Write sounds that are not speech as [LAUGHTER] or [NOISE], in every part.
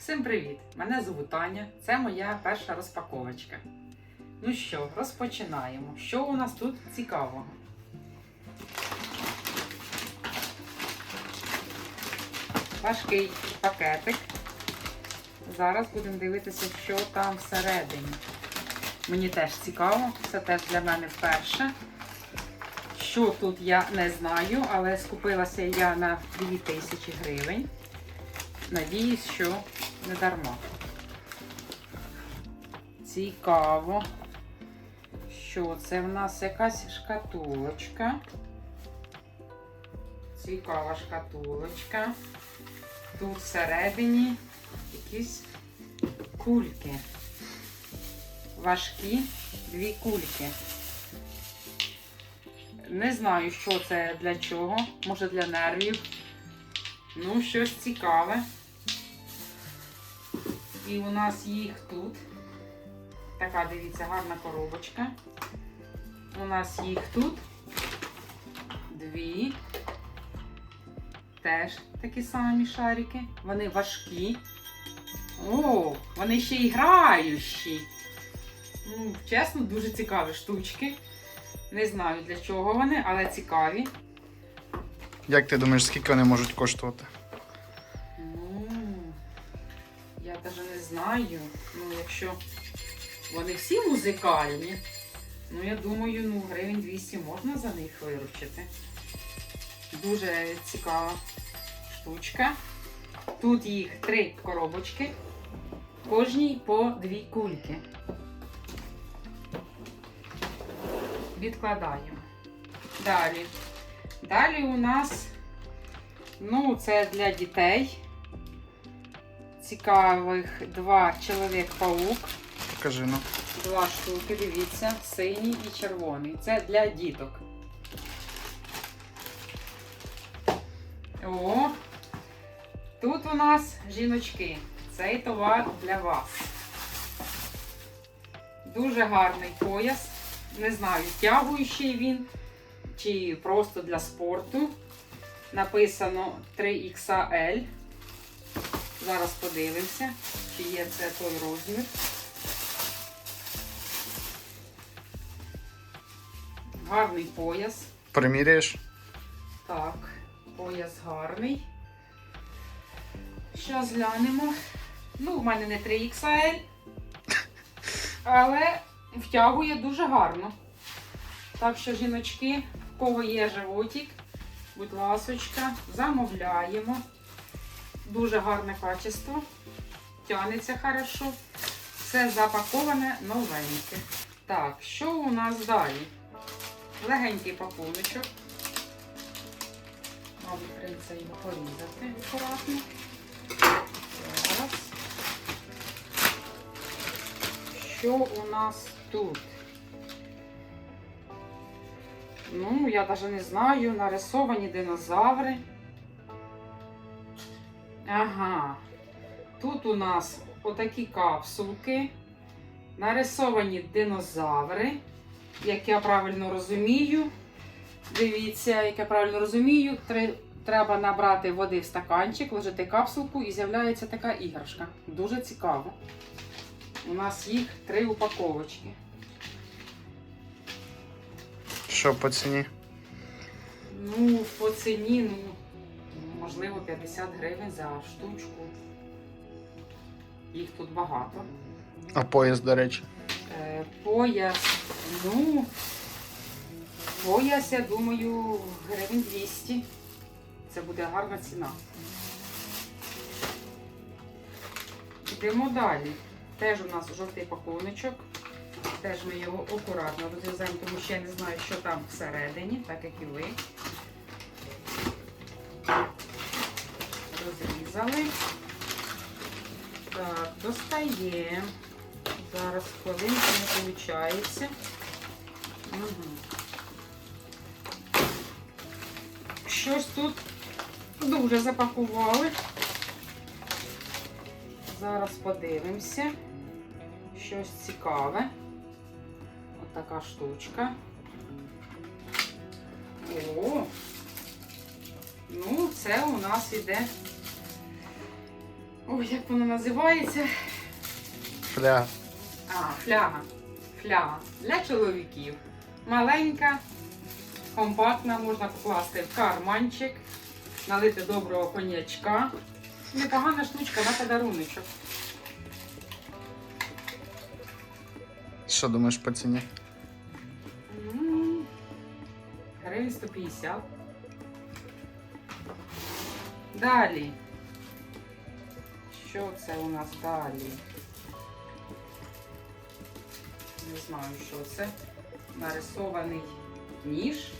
Всім привіт! Мене звуть Таня. Це моя перша розпаковочка. Ну що, розпочинаємо. Що у нас тут цікавого? Важкий пакетик. Зараз будемо дивитися, що там всередині. Мені теж цікаво, це теж для мене вперше. Що тут я не знаю, але скупилася я на 2000 гривень. Надіюсь, що не дарма. Цікаво. Що це в нас якась шкатулочка? Цікава шкатулочка. Тут всередині якісь кульки. Важкі дві кульки. Не знаю, що це для чого. Може для нервів. Ну, щось цікаве. І у нас їх тут. Така, дивіться, гарна коробочка. У нас їх тут дві. Теж такі самі шарики. Вони важкі. О, вони ще й граючі. Ну, чесно, дуже цікаві штучки. Не знаю для чого вони, але цікаві. Як ти думаєш, скільки вони можуть коштувати? Знаю. Ну, якщо вони всі музикальні, ну я думаю, ну, гривень 200 можна за них виручити. Дуже цікава штучка. Тут їх три коробочки, кожній по дві кульки. Відкладаємо. Далі. Далі у нас Ну, це для дітей. Цікавих два чоловік-паук. Покажи ну. Два штуки, дивіться, синій і червоний. Це для діток. О! Тут у нас жіночки. Цей товар для вас. Дуже гарний пояс. Не знаю, тягуючий він чи просто для спорту. Написано 3XL. Зараз подивимося, чи є це той розмір. Гарний пояс. Приміряєш? Так, пояс гарний. Щас глянемо. Ну, у мене не 3XL, але втягує дуже гарно. Так що, жіночки, в кого є животик, будь ласочка, замовляємо. Дуже гарне качество. Тянеться хорошо. Все запаковане новеньке. Так, що у нас далі? Легенький пакуночок. Мабуть, прийдеться його порізати акуратно. Зараз. Що у нас тут? Ну, я навіть не знаю, нарисовані динозаври. Ага. Тут у нас отакі капсулки. Нарисовані динозаври. Як я правильно розумію. Дивіться, як я правильно розумію, треба набрати води в стаканчик, ложити капсулку і з'являється така іграшка. Дуже цікаво. У нас їх три упаковочки. Що по ціні? Ну, по ціні, ну, можливо, 50 гривень за штучку. Їх тут багато. А пояс, до речі. Е, Пояс, ну, пояс, я думаю, гривень 200. Це буде гарна ціна. Йдемо далі. Теж у нас жовтий пакуночок. Теж ми його акуратно розрізаємо, тому що я не знаю, що там всередині, так як і ви. Розрізали. Так, достаємо. Зараз хвилинку не виходить. Угу. Щось тут дуже запакували. Зараз подивимося. Щось цікаве. От така штучка. О! Ну, це у нас іде Ой, як воно називається? Фля. А, фляга. Фляга. Для чоловіків. Маленька, компактна, можна покласти в карманчик, налити доброго коньячка. Непогана штучка на подаруночок. Що думаєш по ціні? Гривень 150. Далі. Що це у нас далі? Не знаю, що це. Нарисований ніж.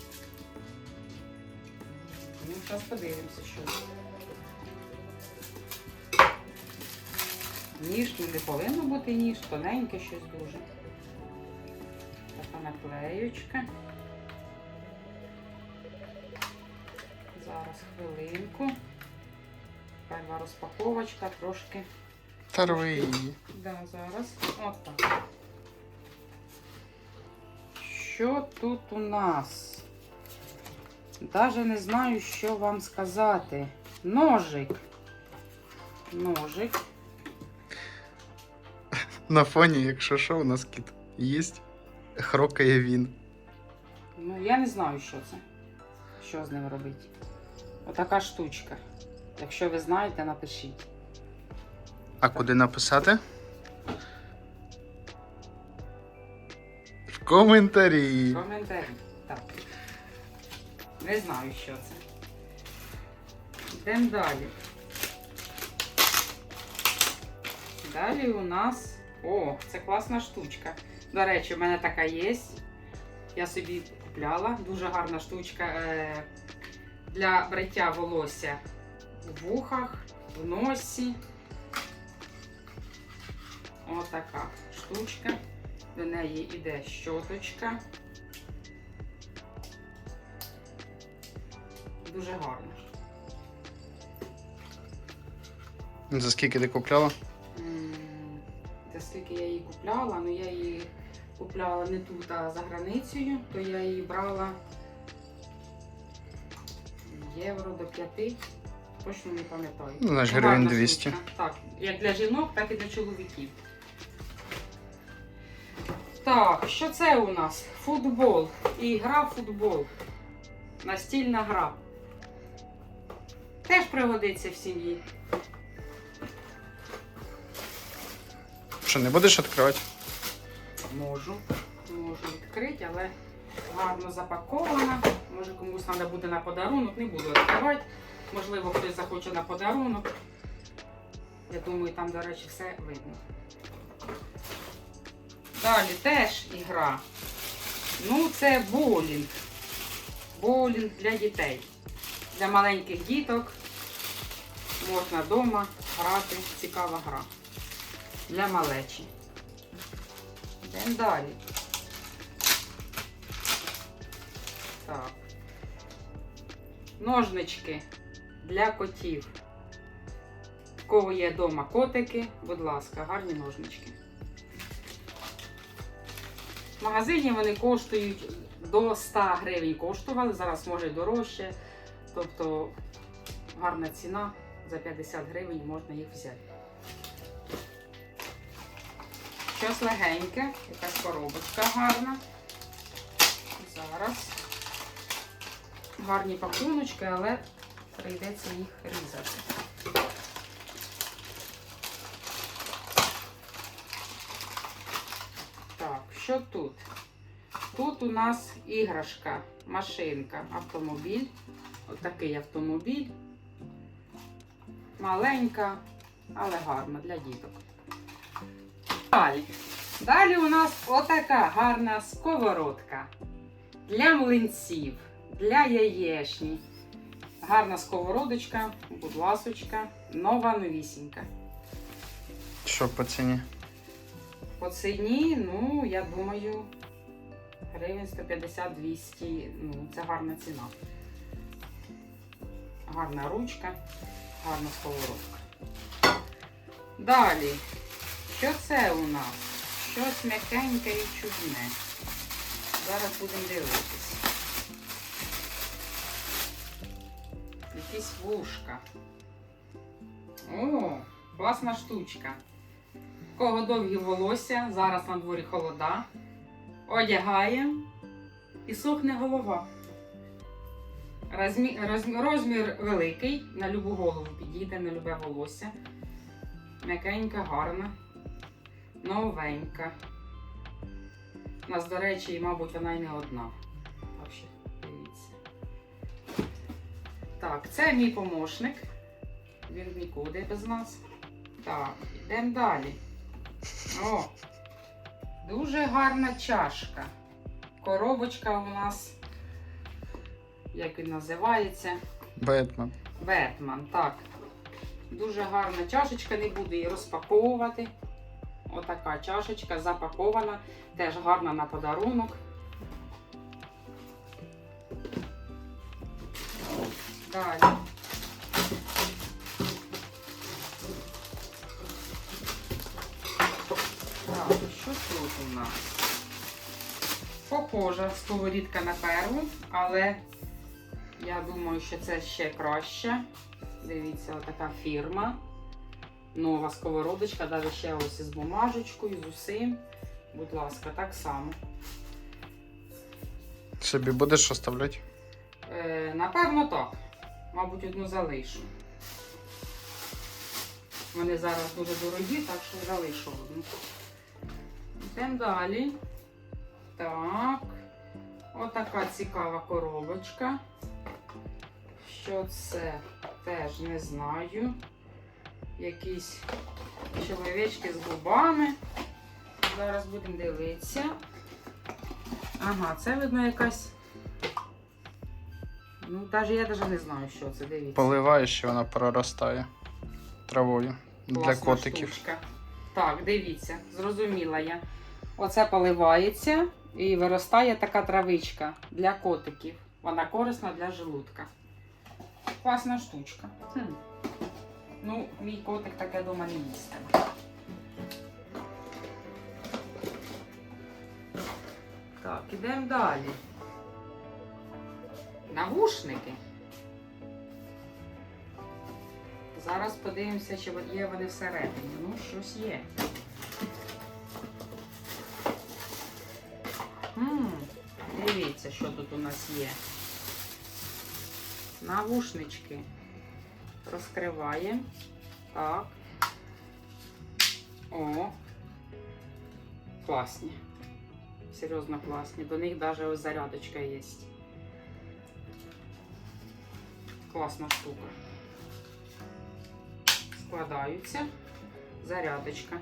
Ну, зараз подивимося, що це. Ніж ну, не повинно бути ніж, тоненьке щось дуже. Така наклеючка. Зараз хвилинку. Перша розпаковочка трошки. Та рви її. Да, зараз. От так. Що тут у нас? Даже не знаю, що вам сказати. Ножик. Ножик. На фоні, якщо що, у нас кіт їсть, хрокає він. Ну, я не знаю, що це. Що з ним робити. Отака штучка. Якщо ви знаєте, напишіть. А куди написати? В коментарі. Коментарі. Так. Не знаю, що це. Йдемо далі. Далі у нас. О, це класна штучка. До речі, в мене така є. Я собі купляла. Дуже гарна штучка е, для бриття волосся в вухах, в носі. Отака штучка. До неї йде щоточка. Дуже гарно. За скільки ти купляла? Та скільки я її купляла, ну я її купляла не тут, а за границею, то я її брала євро до 5. Точно не пам'ятаю. Ну, Ну, гривень 200. Так, як для жінок, так і для чоловіків. Так, що це у нас? Футбол. Ігра в футбол. Настільна гра. Теж пригодиться в сім'ї. Що, не будеш відкривати? Можу. Можу відкрити, але гарно запакована. Може комусь треба буде на подарунок, не буду відкривати. Можливо, хтось захоче на подарунок. Я думаю, там, до речі, все видно. Далі теж ігра. Ну, це боулінг. Боулінг для дітей. Для маленьких діток можна вдома грати. Цікава гра. Для малечі. Йдемо далі. Так. Ножнички для котів. В кого є вдома котики, будь ласка, гарні ножнички. В магазині вони коштують до 100 гривень коштували, зараз може дорожче. Тобто гарна ціна за 50 гривень можна їх взяти. Щось легеньке, якась коробочка гарна. Зараз. Гарні пакуночки, але прийдеться їх різати. Так, що тут? Тут у нас іграшка, машинка, автомобіль. Отакий автомобіль. Маленька, але гарна для діток. Далі. Далі у нас отака гарна сковородка для млинців, для яєчні. Гарна сковородочка, будь ласочка, нова новісінька. Що по ціні? По ціні, ну, я думаю, гривень 150-200, ну, це гарна ціна. Гарна ручка, гарна сковородка. Далі, що це у нас? Щось м'якеньке і чудне. Зараз будемо дивитись. Якісь. О, Класна штучка. У Кого довгі волосся, зараз на дворі холода. Одягаємо і сохне голова. Розмір, розмір великий, на любу голову підійде, на любе волосся. М'якенька, гарна, новенька. У нас, до речі, мабуть, вона й не одна. Так, це мій помощник. Він нікуди без нас. Так, йдемо далі. О! Дуже гарна чашка. Коробочка у нас, як він називається, Бетмен. Бетмен. Так. Дуже гарна чашечка, не буду її розпаковувати. Отака чашечка запакована, теж гарна на подарунок. Далі. Так, що тут у нас? Похожа сковорідка на перву, але я думаю, що це ще краще. Дивіться, отака фірма. Нова сковородочка, далі ще ось із бумажечкою, з усім. Будь ласка, так само. Собі будеш оставляти? Е, напевно, так. Мабуть, одну залишу. Вони зараз дуже дорогі, так що залишу одну. Йдемо далі. Так. Отака цікава коробочка. Що це? Теж не знаю. Якісь чоловічки з губами. Зараз будемо дивитися. Ага, це видно якась. Ну, навіть я навіть не знаю, що це. Дивіться. Поливаєш, і вона проростає травою для котиків. штучка. Так, дивіться, зрозуміла я. Оце поливається і виростає така травичка для котиків. Вона корисна для желудка. Класна штучка. Хм. Ну, мій котик таке дома не їстиме. Так, ідемо далі. Навушники. Зараз подивимося, чи є вони всередині. Ну, щось є. М, Дивіться, що тут у нас є. Навушнички. Розкриваємо. Так. О. Класні. Серйозно класні. До них навіть ось зарядочка є. Класна штука складаються. Зарядочка.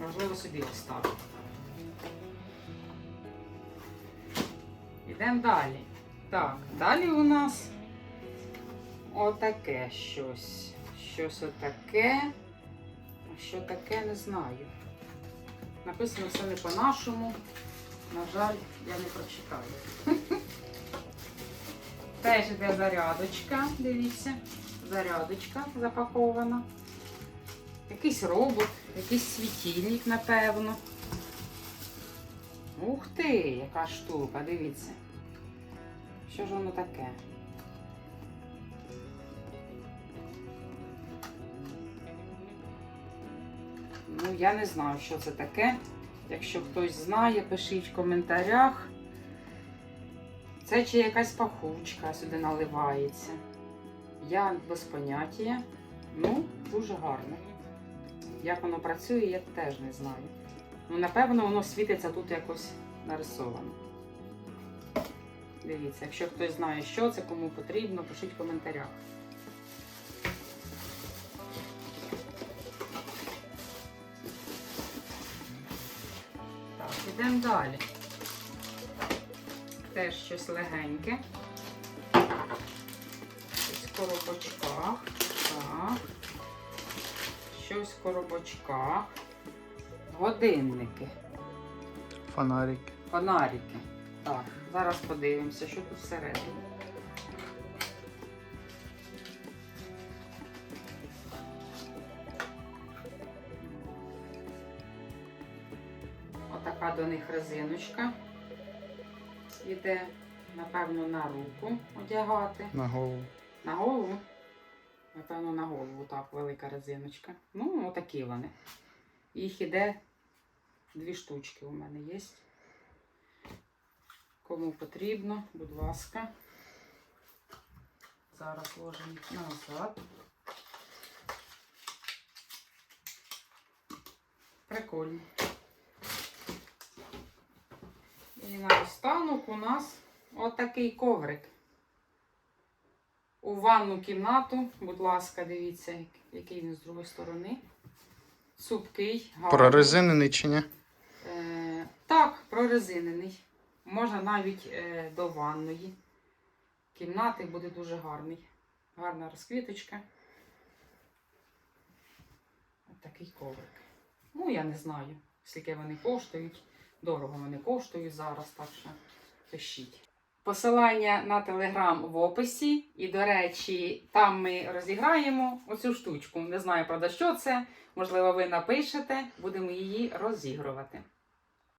Можливо, собі оставити. Йдемо далі. Так, далі у нас отаке щось. Щось отаке. А що таке, не знаю. Написано все не по-нашому. На жаль, я не прочитаю. [LAUGHS] Теж іде зарядочка, дивіться. Зарядочка запакована. Якийсь робот, якийсь світильник, напевно. Ух ти, яка штука, дивіться. Що ж воно таке? Ну, я не знаю, що це таке. Якщо хтось знає, пишіть в коментарях. Це чи якась пахучка сюди наливається. Я без поняття. Ну, дуже гарно. Як воно працює, я теж не знаю. Ну, напевно, воно світиться тут якось нарисовано. Дивіться, якщо хтось знає, що це, кому потрібно, пишіть в коментарях. Так, ідемо далі. Теж щось легеньке. Щось в коробочках. Так. Щось в коробочках. Годинники. Фонарики. Фонарики. Так, зараз подивимося, що тут всередині. До них резиночка. йде, напевно, на руку одягати. На голову. На голову. Напевно, на голову, так, велика резиночка. Ну, отакі вони. Їх іде дві штучки у мене є. Кому потрібно, будь ласка. Зараз ложимо назад. Прикольно. І на останок у нас отакий коврик. У ванну кімнату, будь ласка, дивіться, який він з другої сторони. Супкий, гарний. Прорезинений чи ні? Е, так, прорезинений. Можна навіть е, до ванної. Кімнати буде дуже гарний. Гарна розквіточка. Ось такий коврик. Ну, я не знаю, скільки вони коштують. Дорого вони коштують зараз, так що пишіть. Посилання на телеграм в описі. І, до речі, там ми розіграємо оцю штучку. Не знаю, правда, що це. Можливо, ви напишете, будемо її розігрувати.